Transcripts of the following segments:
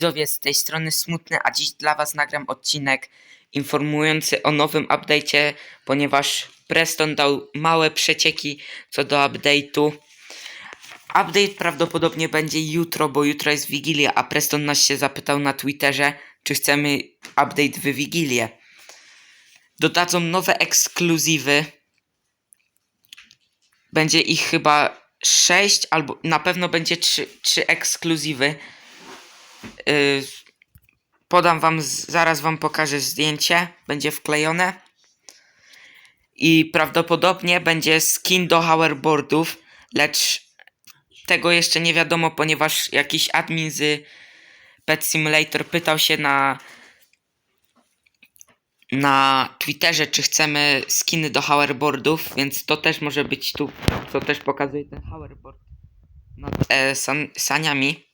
Widzowie, z tej strony Smutny, a dziś dla was nagram odcinek informujący o nowym update'cie, ponieważ Preston dał małe przecieki co do update'u. Update prawdopodobnie będzie jutro, bo jutro jest Wigilia, a Preston nas się zapytał na Twitterze, czy chcemy update w Wigilię. Dodadzą nowe ekskluzywy. Będzie ich chyba 6 albo na pewno będzie 3, 3 ekskluzywy. Y, podam wam, zaraz wam pokażę zdjęcie, będzie wklejone. I prawdopodobnie będzie skin do hoverboardów, lecz tego jeszcze nie wiadomo, ponieważ jakiś admin z Pet Simulator pytał się na na Twitterze, czy chcemy skiny do hoverboardów, więc to też może być tu, co też pokazuje ten hoverboard nad e, san, saniami.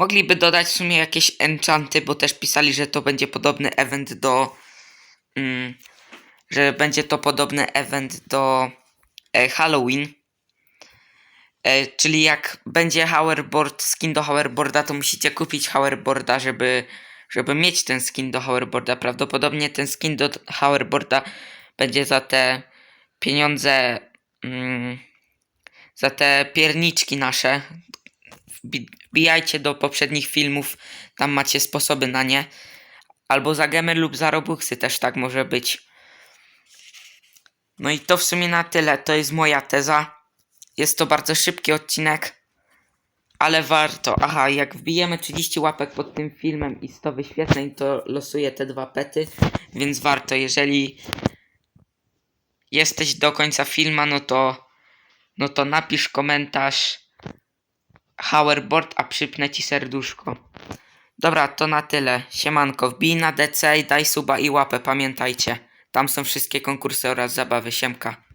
Mogliby dodać w sumie jakieś enchanty, bo też pisali, że to będzie podobny event do. Mm, że będzie to podobny event do e, Halloween. E, czyli jak będzie hoverboard, skin do hoverboarda, to musicie kupić hoverboarda, żeby, żeby mieć ten skin do hoverboarda. Prawdopodobnie ten skin do hoverboarda będzie za te pieniądze, mm, za te pierniczki nasze, Wbijajcie do poprzednich filmów, tam macie sposoby na nie. Albo za gemer lub za robuxy też tak może być. No i to w sumie na tyle. To jest moja teza. Jest to bardzo szybki odcinek, ale warto. Aha, jak wbijemy 30 łapek pod tym filmem i 100 wyświetleń, to losuję te dwa pety, więc warto. Jeżeli jesteś do końca filma, no to, no to napisz komentarz hoverboard, a przypnę ci serduszko. Dobra, to na tyle. Siemanko, wbij na DC daj suba i łapę, pamiętajcie. Tam są wszystkie konkursy oraz zabawy. Siemka.